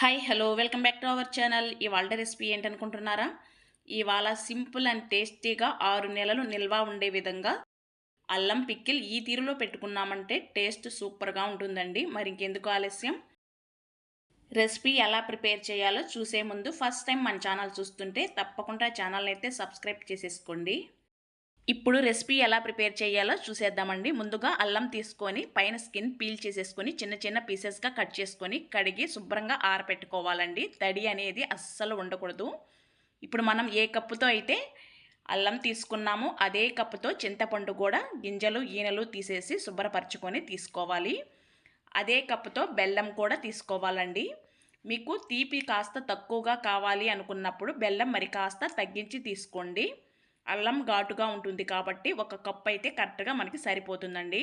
Hi hello welcome back to our channel. ఇవాళ recipe ఏంటనుకుంటున్నారా? ఇవాళ సింపుల్ అండ్ టేస్టీగా ఆరు నెలలు నిల్వ ఉండే విధంగా అల్లం పిక్కిల్ ఈ తీరులో పెట్టుకున్నామంటే టేస్ట్ సూపర్గా ఉంటుందండి. మరి ఇంకెందుకు ఆలస్యం? రెసిపీ ఎలా ప్రిపేర్ చేయాలో చూసే ముందు ఫస్ట్ టైం మన ఛానల్ చూస్తుంటే తప్పకుండా ఛానల్ అయితే సబ్స్క్రైబ్ చేసేసుకోండి. ఇప్పుడు రెసిపీ ఎలా ప్రిపేర్ చేయాలో చూసేద్దామండి. ముందుగా అల్లం తీసుకొని పైన స్కిన్ పీల్ చేసేసుకొని చిన్న చిన్న పీసెస్గా కట్ చేసుకొని కడిగి శుభ్రంగా ఆరపెట్టుకోవాలండి. తడి అనేది అస్సలు ఉండకూడదు. ఇప్పుడు మనం ఏ కప్పుతో అయితే అల్లం తీసుకున్నామో అదే కప్పుతో చింతపండు కూడా గింజలు ఈనెలు తీసేసి శుభ్రపరచుకొని తీసుకోవాలి. అదే కప్పుతో బెల్లం కూడా తీసుకోవాలండి. మీకు తీపి కాస్త తక్కువగా కావాలి అనుకున్నప్పుడు బెల్లం మరి కాస్త తగ్గించి తీసుకోండి. అల్లం ఘాటుగా ఉంటుంది కాబట్టి ఒక కప్పు అయితే కరెక్ట్గా మనకి సరిపోతుందండి.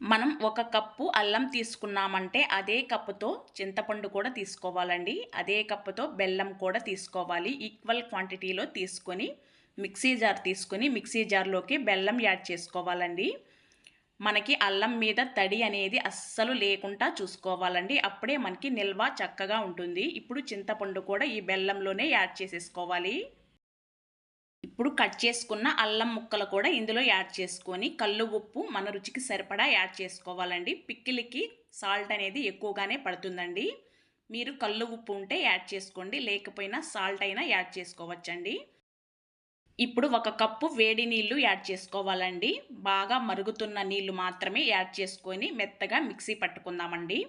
మనం ఒక కప్పు అల్లం తీసుకున్నామంటే అదే కప్పుతో చింతపండు కూడా తీసుకోవాలండి. అదే కప్పుతో బెల్లం కూడా తీసుకోవాలి. ఈక్వల్ క్వాంటిటీలో తీసుకొని మిక్సీ జార్ తీసుకొని మిక్సీ జార్లోకి బెల్లం యాడ్ చేసుకోవాలండి. మనకి అల్లం మీద తడి అనేది అస్సలు లేకుండా చూసుకోవాలండి. అప్పుడే మనకి నిల్వ చక్కగా ఉంటుంది. ఇప్పుడు చింతపండు కూడా ఈ బెల్లంలోనే యాడ్ చేసేసుకోవాలి. ఇప్పుడు కట్ చేసుకున్న అల్లం ముక్కలు కూడా ఇందులో యాడ్ చేసుకొని కళ్ళు ఉప్పు మన రుచికి సరిపడా యాడ్ చేసుకోవాలండి. పిక్కిలికి సాల్ట్ అనేది ఎక్కువగానే పడుతుందండి. మీరు కళ్ళు ఉప్పు ఉంటే యాడ్ చేసుకోండి లేకపోయినా సాల్ట్ అయినా యాడ్ చేసుకోవచ్చండి. ఇప్పుడు ఒక కప్పు వేడి నీళ్ళు యాడ్ చేసుకోవాలండి. బాగా మరుగుతున్న నీళ్ళు మాత్రమే యాడ్ చేసుకొని మెత్తగా మిక్సీ పట్టుకుందామండి.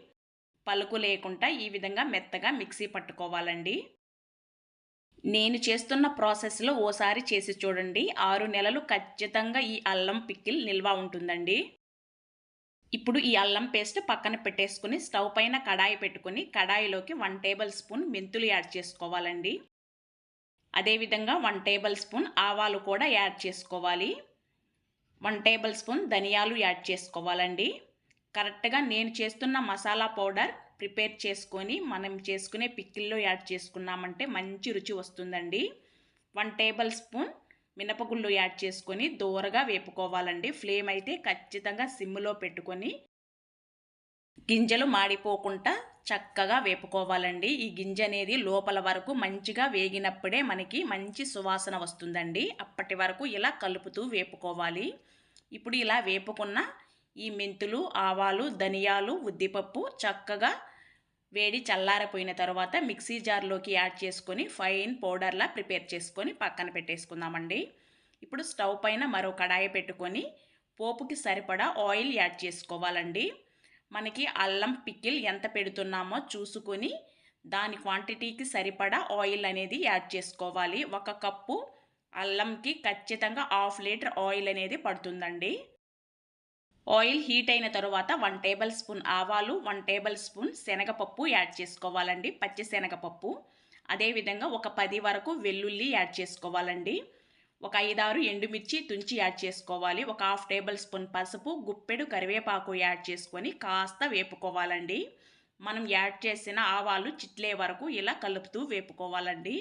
పలుకు లేకుండా ఈ విధంగా మెత్తగా మిక్సీ పట్టుకోవాలండి. నేను చేస్తున్న ప్రాసెస్లో ఓసారి చేసి చూడండి. ఆరు నెలలు ఖచ్చితంగా ఈ అల్లం పిక్కిల్ నిల్వ ఉంటుందండి. ఇప్పుడు ఈ అల్లం పేస్ట్ పక్కన పెట్టేసుకుని స్టవ్ పైన కడాయి పెట్టుకుని కడాయిలోకి వన్ టేబుల్ స్పూన్ మెంతులు యాడ్ చేసుకోవాలండి. అదేవిధంగా వన్ టేబుల్ స్పూన్ ఆవాలు కూడా యాడ్ చేసుకోవాలి. వన్ టేబుల్ స్పూన్ ధనియాలు యాడ్ చేసుకోవాలండి. కరెక్ట్గా నేను చేస్తున్న మసాలా పౌడర్ ప్రిపేర్ చేసుకొని మనం చేసుకునే పిక్కిల్లో యాడ్ చేసుకున్నామంటే మంచి రుచి వస్తుందండి. వన్ టేబుల్ స్పూన్ మినపగుళ్ళు యాడ్ చేసుకొని దూరగా వేపుకోవాలండి. ఫ్లేమ్ అయితే ఖచ్చితంగా సిమ్లో పెట్టుకొని గింజలు మాడిపోకుండా చక్కగా వేపుకోవాలండి. ఈ గింజ అనేది లోపల వరకు మంచిగా వేగినప్పుడే మనకి మంచి సువాసన వస్తుందండి. అప్పటి వరకు ఇలా కలుపుతూ వేపుకోవాలి. ఇప్పుడు ఇలా వేపుకున్న ఈ మెంతులు ఆవాలు ధనియాలు ఉద్దిపప్పు చక్కగా వేడి చల్లారిపోయిన తర్వాత మిక్సీ జార్లోకి యాడ్ చేసుకొని ఫైన్ పౌడర్లా ప్రిపేర్ చేసుకొని పక్కన పెట్టేసుకుందామండి. ఇప్పుడు స్టవ్ పైన మరో కడాయి పెట్టుకొని పోపుకి సరిపడా ఆయిల్ యాడ్ చేసుకోవాలండి. మనకి అల్లం పిక్కిల్ ఎంత పెడుతున్నామో చూసుకొని దాని క్వాంటిటీకి సరిపడా ఆయిల్ అనేది యాడ్ చేసుకోవాలి. ఒక కప్పు అల్లంకి ఖచ్చితంగా హాఫ్ లీటర్ ఆయిల్ అనేది పడుతుందండి. ఆయిల్ హీట్ అయిన తర్వాత వన్ టేబుల్ స్పూన్ ఆవాలు వన్ టేబుల్ స్పూన్ శనగపప్పు యాడ్ చేసుకోవాలండి పచ్చి శనగపప్పు. అదేవిధంగా ఒక పది వరకు వెల్లుల్లి యాడ్ చేసుకోవాలండి. ఒక ఐదారు ఎండుమిర్చి తుంచి యాడ్ చేసుకోవాలి. ఒక హాఫ్ టేబుల్ స్పూన్ పసుపు గుప్పెడు కరివేపాకు యాడ్ చేసుకొని కాస్త వేపుకోవాలండి. మనం యాడ్ చేసిన ఆవాలు చిట్లే వరకు ఇలా కలుపుతూ వేపుకోవాలండి.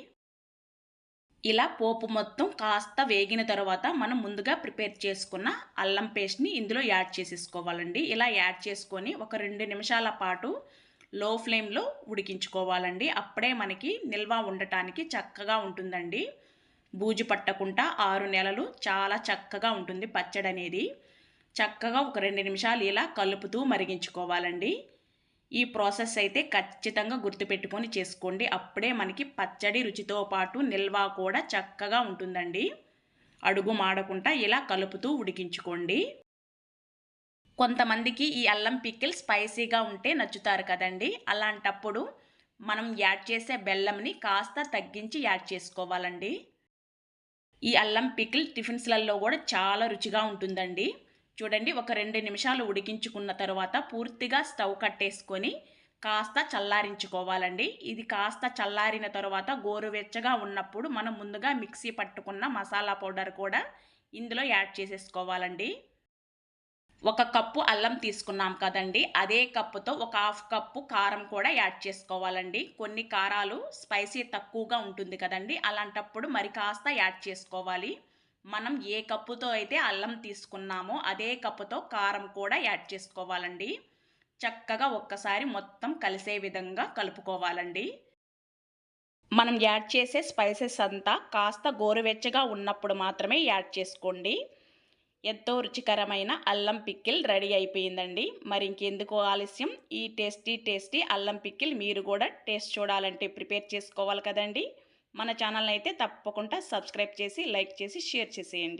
ఇలా పోపు మొత్తం కాస్త వేగిన తర్వాత మనం ముందుగా ప్రిపేర్ చేసుకున్న అల్లం పేస్ట్ని ఇందులో యాడ్ చేసేసుకోవాలండి. ఇలా యాడ్ చేసుకొని ఒక రెండు నిమిషాల పాటు లో ఫ్లేమ్లో ఉడికించుకోవాలండి. అప్పుడే మనకి నిల్వ ఉండటానికి చక్కగా ఉంటుందండి. బూజు పట్టకుండా ఆరు నెలలు చాలా చక్కగా ఉంటుంది పచ్చడి అనేది చక్కగా ఒక రెండు నిమిషాలు ఇలా కలుపుతూ మరిగించుకోవాలండి. ఈ ప్రాసెస్ అయితే ఖచ్చితంగా గుర్తుపెట్టుకొని చేసుకోండి. అప్పుడే మనకి పచ్చడి రుచితో పాటు నిల్వ కూడా చక్కగా ఉంటుందండి. అడుగు మాడకుండా ఇలా కలుపుతూ ఉడికించుకోండి. కొంతమందికి ఈ అల్లం పిక్కిల్ స్పైసీగా ఉంటే నచ్చుతారు కదండి. అలాంటప్పుడు మనం యాడ్ చేసే బెల్లంని కాస్త తగ్గించి యాడ్ చేసుకోవాలండి. ఈ అల్లం పికిల్ టిఫిన్స్లలో కూడా చాలా రుచిగా ఉంటుందండి. చూడండి ఒక రెండు నిమిషాలు ఉడికించుకున్న తర్వాత పూర్తిగా స్టవ్ కట్టేసుకొని కాస్త చల్లారించుకోవాలండి. ఇది కాస్త చల్లారిన తర్వాత గోరువెచ్చగా ఉన్నప్పుడు మనం ముందుగా మిక్సీ పట్టుకున్న మసాలా పౌడర్ కూడా ఇందులో యాడ్ చేసేసుకోవాలండి. ఒక కప్పు అల్లం తీసుకున్నాం కదండి అదే కప్పుతో ఒక హాఫ్ కప్పు కారం కూడా యాడ్ చేసుకోవాలండి. కొన్ని కారాలు స్పైసీ తక్కువగా ఉంటుంది కదండి అలాంటప్పుడు మరి కాస్త యాడ్ చేసుకోవాలి. మనం ఏ కప్పుతో అయితే అల్లం తీసుకున్నామో అదే కప్పుతో కారం కూడా యాడ్ చేసుకోవాలండి. చక్కగా ఒక్కసారి మొత్తం కలిసే విధంగా కలుపుకోవాలండి. మనం యాడ్ చేసే స్పైసెస్ అంతా కాస్త గోరువెచ్చగా ఉన్నప్పుడు మాత్రమే యాడ్ చేసుకోండి. ఎంతో రుచికరమైన అల్లం పిక్కిల్ రెడీ అయిపోయిందండి. మరి ఇంకెందుకు ఆలస్యం? ఈ టేస్టీ టేస్టీ అల్లం పిక్కిల్ మీరు కూడా టేస్ట్ చూడాలంటే ప్రిపేర్ చేసుకోవాలి కదండీ. మన ఛానల్ని అయితే తప్పకుండా సబ్స్క్రైబ్ చేసి లైక్ చేసి షేర్ చేసేయండి.